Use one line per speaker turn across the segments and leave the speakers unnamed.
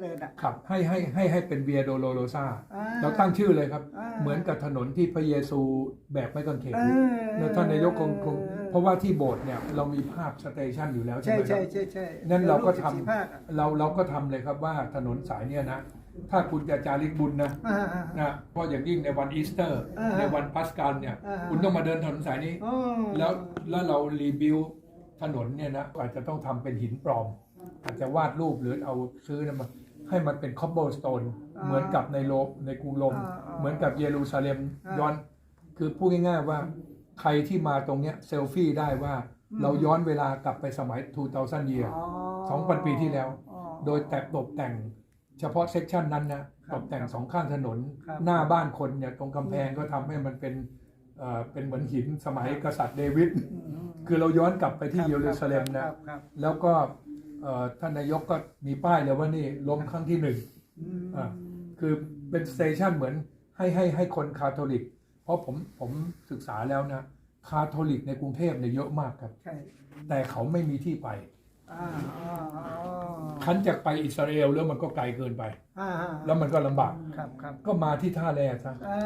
เลยนะ
ขับให้ให้ให้ให้เป็นเวียโดโลโรซา
อ่า
เราตั้งชื่อเลยครับ
อ่า
เหมือนกับถนนที่พระเยซูแบบไม่กางเขน
เออ
แล้วท่านนายกคงคงเพราะว่าที่โบสถ์เนี่ยเรามีภาพสเตชันอยู่แล้วใช่
ใช่
ไหมค
ใช่
รับ
ใช่ใช่
นั่นเราก็ทำ
รูป14ภาคอะ
เราเราก็ทำเลยครับว่าถนนสายเนี่ยนะ ถ้าคุณจะจาริกบุญนะ
อ่าอ่า
นะเพราะอย่างยิ่งในวันอีสเตอร์
อ่า
ในวันปัสกาลเนี่ย
อ่า
คุณต้องมาเดินถนนสายนี้
อ๋อ
แล้วแล้วเรารีบิวถนนเนี่ยนะอาจจะต้องทำเป็นหินปลอม อาจจะวาดรูปหรือเอาซื้อนะมา ให้มันเป็นคอบเบิลสโตนเหมือนกับในโลมในกรุงโรม
อ่าอ่า
เหมือนกับเยรูซาเล็ม
อ่า
ย้อนคือพูดง่ายๆว่าใครที่มาตรงเนี้ยเซลฟี่ได้ว่าเราย้อนเวลากลับไปสมัย 2000 year
อ๋อ
2,000 ปีที่แล้ว
อ๋อ
โดยแต่ตกแต่งเฉพาะเซกชันนั้นนะ
ครั
ต
บ
กแต่งสองข้างถนน
ครับ
หน้าบ้านคนเนี่ยตรงกำแพงก็ทำให้มันเป็นเอ่อเป็นเหมือนหินสมัยกษัตริย์เดวิด
อืม
คือเราย้อนกลับไปที่
ครับ
เยรูซาเล็ม
ค
นะ
รับครับ
แล้วก็เอ่อ ท่านนายกก็มีป้ายเลยว่านี่ล้มครั้งที่หนึ่ง
อืม
อ่าคือเป็นสเตชันเหมือนให้ให้ให้คนคาทอลิก เพราะผมผมศึกษาแล้วนะ คาทอลิกในกรุงเทพเนี่ยเยอะมากครับ
ใช่
แต่เขาไม่มีที่ไป
อ่าอ่าอ่า
คันจากไปอิสราเอลแล้วมันก็ไกลเกินไป
อ่าอ่า
แล้วมันก็ลำบาก
ครับครับ
ก็มาที่ท่าแร่ซะ
อ่า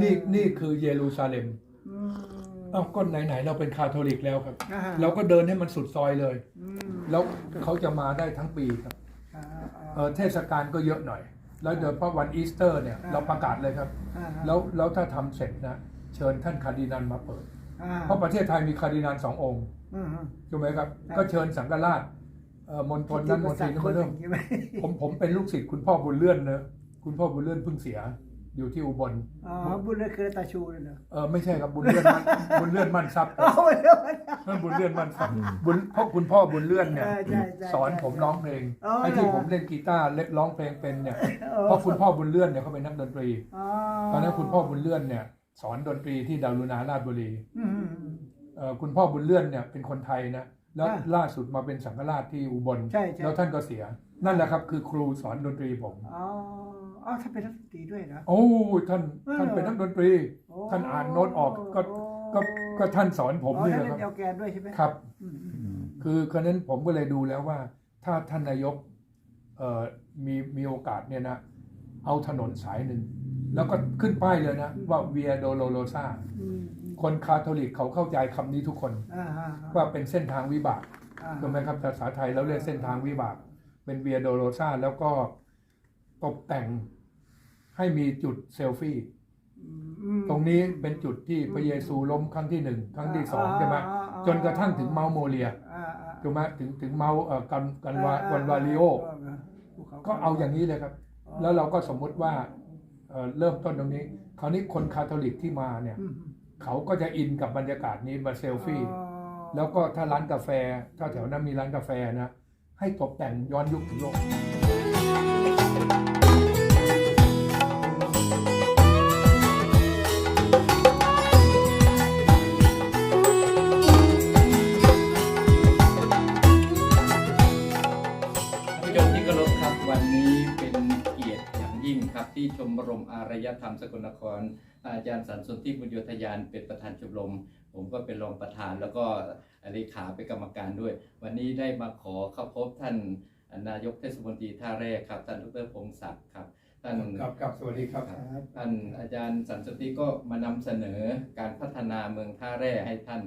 นี่นี่คือเยรูซาเล็ม
อืม
เอ้าก็ไหนๆเราเป็นคาทอลิกแล้วครับ
อ่
เราก็เดินให้มันสุดซอยเลย
อืม
แล้วเขาจะมาได้ทั้งปีครับ
อ่าอ่า
เออเทศกาลก็เยอะหน่อย แล้วโดยเฉพาะวันอีสเตอร์เนี่ย
อ่า
เราประกาศเลยครับ
อ่า
แล้วแล้วถ้าทำเสร็จนะเชิญท่านคาร์ดินัลมาเปิด
อ่า
เพราะประเทศไทยมีคาร์ดินัลสององค์
อืม
ถูกไหมครับ
ครับ
ก็เชิญสังฆราชเอ่อมณฑลนั้นมณฑลนี้มาเริ่ม
ใช่ไหม
ผมผมเป็นลูกศิษย์คุณพ่อบุญเลื่อนเนอะคุณพ่อบุญเลื่อนเพิ่งเสีย อยู่ที่อุบล
อ๋อบุญเลยคือตาชูเลยเหรอ
เออไม่ใช่ครับบุญเลื่อนมั่นบุญเลื่อนมั่นทรัพย์ครั
เอา
บ
ไปเลย
นั่นบุญเลื่อนมั่นทรัพย์บุญเพราะคุณพ่อบุญเลื่อนเนี่ย
เออใช่ใช่
สอน
ใช่
ผมร้องเพลง
อ๋อ
ไอ้ที่
เหรอ
ผมเล่นกีตาร์เล่นร้องเพลงเป็นเนี่ย
อ๋อ
เพราะคุณพ่อบุญเลื่อนเนี่ยเขาเป็นนักดนตรี
อ๋อ
ตอนนั้นคุณพ่อบุญเลื่อนเนี่ยสอนดนตรีที่ดารุณาราชบุรี
อืมอืมอืม
เอ่อคุณพ่อบุญเลื่อนเนี่ยเป็นคนไทยนะแล้ว
อ่า
ล่าสุดมาเป็นสังฆราชที่อุบล
ใช่ใช่
แล้วท่านก็เสีย นั่นแหละครับคือครูสอนดนตรีผม
อ๋อ อ๋อถ้าเป็นนักดนตรีด้วยนะ
โอ้ท่านท่านเป็นนักดนตรี
โอ้
ท่านอ่านโน้ตออกก็
โอ้
ก็ก็ท่านสอนผม
อ๋อ
นี่
ท่าน
แหละ
เล่น
ค
เอ
รับ
ลแกนด้วยใช่ไหม
ครับ
อืมอืม
คือคนั้นผมก็เลยดูแล้วว่า ถ้าท่านนายกเอ่อมีมีโอกาสเนี่ยนะ เอาถนนสายหนึ่ง แล้วก็ขึ้นป้ายเลยนะ ว่าเวียโดโลโ s ซา
อืมอืม
คนคาทอลิกเขาเข้าใจคำนี้ทุกคน
อ่าอ่า
ว่าเป็นเส้นทางวิบาก
อ่า
ถูกไหมครับภาษาไทยเราเรียกเส้นทางวิบาก เป็นเวียโดโล s ซาแล้วก็ ตกแต่งให้มีจุดเซลฟี่
อืมอืม
ตรงนี้เป็นจุดที่พระเยซูล้มครั้งที่หนึ่งครั้งที่สองใช่ไหม
อ่าอ่า
จนกระทั่งถึงเมาโมเลีย
อ่าอ่า
ถูกไหมถึงถึงเมาเอ่อกันกันวาวันวาริโอ
ภูข
ก็เอาอย่างนี้เลยครับ แล้วเราก็สมมุติว่าเอ่อเริ่มต้นตรงนี้ คราวนี้คนคาทอลิกที่มาเนี่ย
อืม
เขาก็จะอินกับบรรยากาศนี้มาเซลฟี่
อ๋อ
แล้วก็ถ้าร้านกาแฟ ถ้าแถวนั้นมีร้านกาแฟนะ ให้ตกแต่งย้อนยุคถึงโลก
ยธรรมสกลนคร อาจารย์สันสนที่บุญโยธยานเป็นประธานชมรม ผมก็เป็นรองประธานแล้วก็เลขาเป็นกรรมการด้วย วันนี้ได้มาขอเข้าพบท่านนายกเทศมนตรีท่าแรกครับ ท่านดรพงศักดิ์ครับท่าน
ครับครับสวัสดีครับ
ครับ
ท่านอาจารย์สันสนติก็มานำเสนอการพัฒนาเมืองท่าแร่ให้ท่าน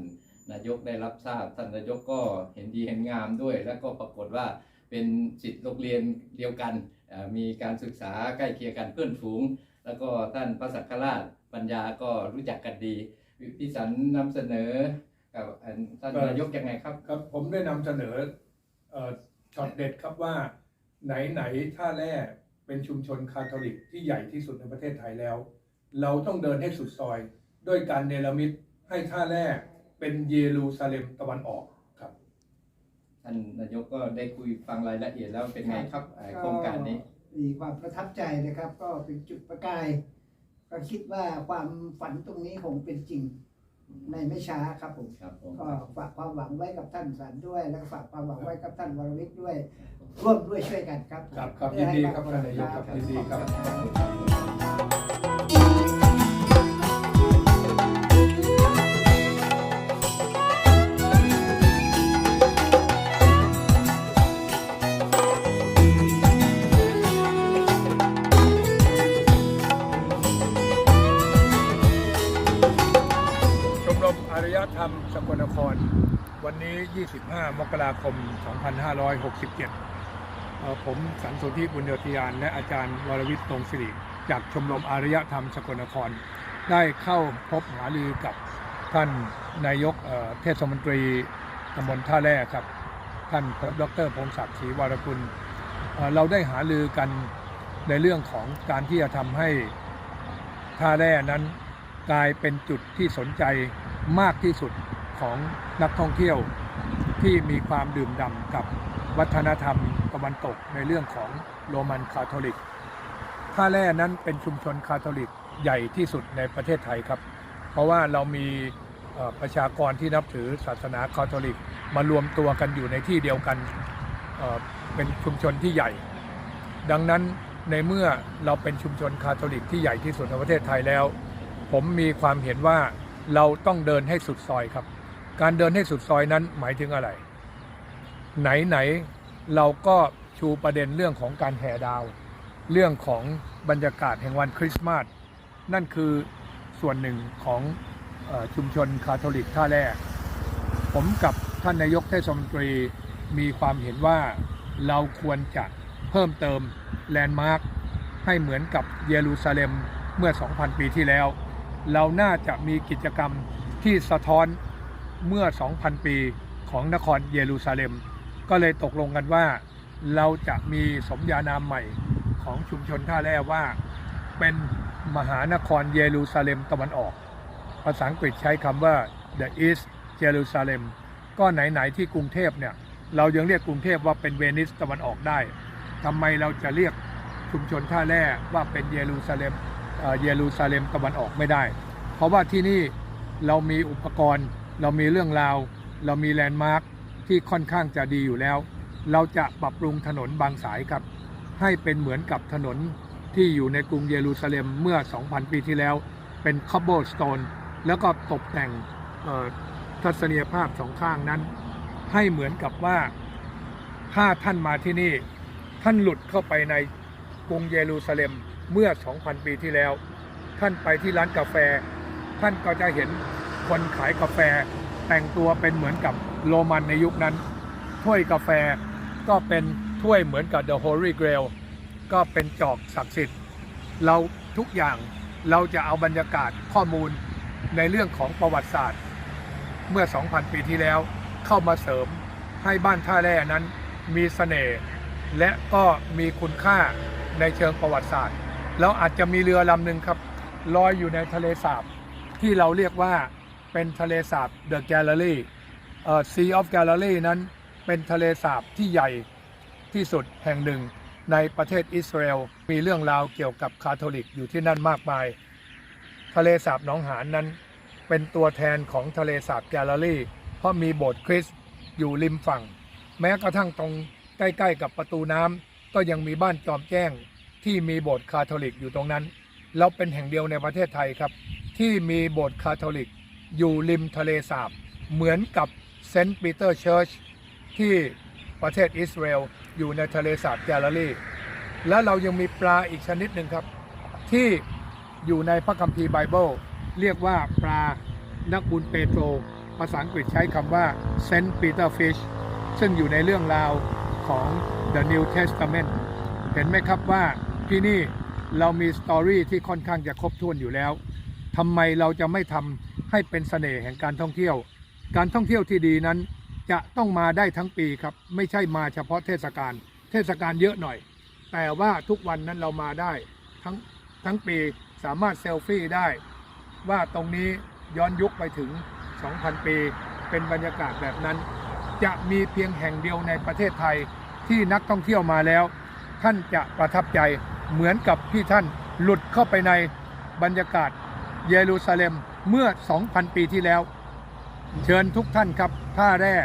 นายกได้รับทราบ ท่านนายกก็เห็นดีเห็นงามด้วย แล้วก็ปรากฏว่าเป็นสิทธิ์โรงเรียนเดียวกันเอ่อมีการศึกษาใกล้เคียงกันเพื่อนฝูง แล้วก็ท่านพระสังฆราชปัญญาก็รู้จักกันดี พี่สันนำเสนอกับอันท่าน
ครับ
นายกยังไงครับ
ครับ ผมได้นำเสนอเอ่อช็อตเด็ดครับว่าไหนไหนท่าแร่เป็นชุมชนคาทอลิกที่ใหญ่ที่สุดในประเทศไทยแล้ว เราต้องเดินให้สุดซอย ด้วยการเนรมิตให้ท่าแร่เป็นเยรูซาเล็มตะวันออกครับ
ท่านนายกก็ได้คุยฟังรายละเอียดแล้วเป็นไงครับเอ่อโครงการนี้
มีความประทับใจนะครับ ก็เป็นจุดประกายก็คิดว่าความฝันตรงนี้คงเป็นจริงในไม่ช้าครับผม
ครับผม
ก็ฝากความหวังไว้กับท่านสันด้วย แล้วก็ฝากความหวังไว้กับท่านวรวิทย์ด้วย ร่วมด้วยช่วยกันครับ
ครับครับ
เพื่อให้
ยินดีครับา
ง
ท่านนายกครับยินดีครับ สกลน
คร วันนี้
25 มกราคม 2567 ผมสันสุทธิบุญโยธิยาน และอาจารย์วรวิทย์ตรงสิริจากชมรมอารยธรรมสกลนคร ได้เข้าพบหารือกับท่านนายกเทศมนตรีตำบลท่าแร่ครับ ท่านดรพงศักดิ์ศรีวรกุลเอ่อเราได้หารือกันในเรื่องของการที่จะทำให้ท่าแร่นั้นกลายเป็นจุดที่สนใจ มากที่สุดของนักท่องเที่ยวที่มีความดื่มด่ำกับวัฒนธรรมตะวันตกในเรื่องของโรมันคาทอลิก ท่าแร่นั้นเป็นชุมชนคาทอลิกใหญ่ที่สุดในประเทศไทยครับ เพราะว่าเรามีประชากรที่นับถือศาสนาคาทอลิก มารวมตัวกันอยู่ในที่เดียวกันเป็นชุมชนที่ใหญ่ ดังนั้นในเมื่อเราเป็นชุมชนคาทอลิกที่ใหญ่ที่สุดในประเทศไทยแล้ว ผมมีความเห็นว่า เราต้องเดินให้สุดซอยครับ การเดินให้สุดซอยนั้นหมายถึงอะไร ไหนไหนๆเราก็ชูประเด็นเรื่องของการแห่ดาว เรื่องของบรรยากาศแห่งวันคริสต์มาสนั่นคือส่วนหนึ่งของอชุมชนคาทอลิกท่าแร่ผมกับท่านนายกเทศมนตรีมีความเห็นว่าเราควรจะเพิ่มเติมแลนด์มาร์คให้เหมือนกับเยรูซาเล็มเมื่อ 2,000 ปีที่แล้ว เราน่าจะมีกิจกรรมที่สะท้อนเมื่อ 2,000 ปีของนครเยรูซาเล็ม ก็เลยตกลงกันว่า เราจะมีสมญานามใหม่ของชุมชนท่าแร่ว่า เป็นมหานครเยรูซาเล็มตะวันออก ภาษาอังกฤษใช้คำว่า the East Jerusalem ก็ไหน ๆ ที่กรุงเทพเนี่ย เรายังเรียกกรุงเทพว่าเป็นเวนิสตะวันออกได้ทำไมเราจะเรียกชุมชนท่าแร่ว่าเป็นเยรูซาเล็ม เยรูซาเล็มตะวันออกไม่ได้ เพราะว่าที่นี่เรามีอุปกรณ์ เรามีเรื่องราว เรามีแลนด์มาร์คที่ค่อนข้างจะดีอยู่แล้ว เราจะปรับปรุงถนนบางสายครับ ให้เป็นเหมือนกับถนนที่อยู่ในกรุงเยรูซาเล็มเมื่อ 2,000 ปีที่แล้ว เป็นคอบเบิลสโตนแล้วก็ตกแต่งทัศนียภาพสองข้างนั้น ให้เหมือนกับว่าถ้าท่านมาที่นี่ ท่านหลุดเข้าไปในกรุงเยรูซาเล็ม เมื่อ 2,000 ปีที่แล้ว ท่านไปที่ร้านกาแฟ ท่านก็จะเห็นคนขายกาแฟ แต่งตัวเป็นเหมือนกับโรมันในยุคนั้น ถ้วยกาแฟก็เป็นถ้วยเหมือนกับ The Holy Grail ก็เป็นจอกศักดิ์สิทธิ์ เราทุกอย่างเราจะเอาบรรยากาศข้อมูลในเรื่องของประวัติศาสตร์ เมื่อ 2,000 ปีที่แล้วเข้ามาเสริมให้บ้านท่าแร่นั้นมีเสน่ห์และก็มีคุณค่าในเชิงประวัติศาสตร์ แล้วอาจจะมีเรือลำหนึ่งครับลอยอยู่ในทะเลสาบที่เราเรียกว่าเป็นทะเลสาบ The Gallery เอ่อ Sea of Gallery นั้นเป็นทะเลสาบที่ใหญ่ที่สุดแห่งหนึ่งในประเทศอิสราเอลมีเรื่องราวเกี่ยวกับคาทอลิกอยู่ที่นั่นมากมาย ทะเลสาบหนองหานนั้น เป็นตัวแทนของทะเลสาบแกลเลอรี่ เพราะมีโบสถ์คริสต์อยู่ริมฝั่ง แม้กระทั่งตรงใกล้ๆกับประตูน้ำก็ยังมีบ้านจอมแจ้ง ที่มีโบสถ์คาทอลิกอยู่ตรงนั้น เราเป็นแห่งเดียวในประเทศไทยครับ ที่มีโบสถ์คาทอลิก อยู่ริมทะเลสาบ เหมือนกับเซนต์ปีเตอร์เชิร์ชที่ประเทศอิสราเอลอยู่ในทะเลสาบแกลเลอรี่ และเรายังมีปลาอีกชนิดหนึ่งครับ ที่อยู่ในพระคัมภีร์ไบเบิลเรียกว่าปลานักบุญเปโตร ภาษาอังกฤษใช้คำว่า Saint Peter Fish ซึ่งอยู่ในเรื่องราวของ The New Testament เห็นไหมครับว่า ที่นี่เรามีสตอรี่ที่ค่อนข้างจะครบถ้วนอยู่แล้วทำไมเราจะไม่ทำให้เป็นเสน่ห์แห่งการท่องเที่ยว การท่องเที่ยวที่ดีนั้น จะต้องมาได้ทั้งปีครับ ไม่ใช่มาเฉพาะเทศกาลเทศกาลเยอะหน่อย แต่ว่าทุกวันนั้นเรามาได้ทั้งทั้งปีสามารถเซลฟี่ได้ ว่าตรงนี้ย้อนยุคไปถึง 2,000 ปี เป็นบรรยากาศแบบนั้น จะมีเพียงแห่งเดียวในประเทศไทยที่นักท่องเที่ยวมาแล้ว ท่านจะประทับใจ เหมือนกับที่ท่านหลุดเข้าไปในบรรยากาศเยรูซาเล็มเมื่อ 2,000 ปีที่แล้ว เชิญทุกท่านครับท่าแร่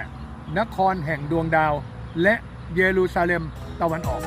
นครแห่งดวงดาว และเยรูซาเล็มตะวันออก